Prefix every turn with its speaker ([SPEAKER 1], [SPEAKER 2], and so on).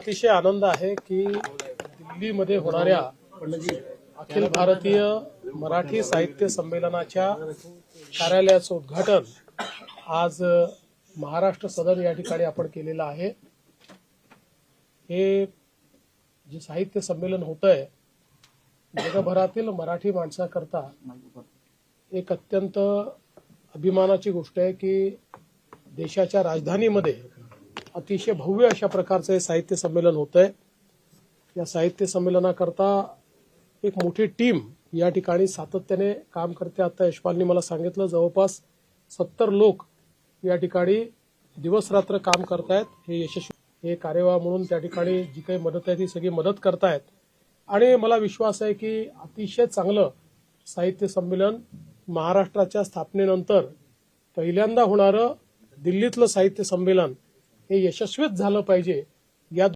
[SPEAKER 1] अतिशय आनंद आहे की दिल्लीमध्ये होणाऱ्या म्हणजे अखिल भारतीय मराठी साहित्य संमेलनाच्या कार्यालयाचं उद्घाटन आज महाराष्ट्र सदन या ठिकाणी आपण केलेलं आहे. हे जे साहित्य संमेलन होत आहे जगभरातील मराठी माणसाकरता एक अत्यंत अभिमानाची गोष्ट आहे की देशाच्या राजधानीमध्ये अतिशय भव्य अशा प्रकारचं हे साहित्य संमेलन होत आहे या साहित्य संमेलनाकरता एक मोठी टीम या ठिकाणी सातत्याने काम करते. आता यशपालनी मला सांगितलं जवळपास सत्तर लोक या ठिकाणी दिवसरात्र काम करतायत. हे यशस्वी हे कार्यवाह म्हणून त्या ठिकाणी जी काही मदत आहे ती सगळी मदत करतायत. आणि मला विश्वास आहे की अतिशय चांगलं साहित्य संमेलन महाराष्ट्राच्या स्थापनेनंतर पहिल्यांदा होणारं दिल्लीतलं साहित्य संमेलन हे यशस्वीच झालं पाहिजे. या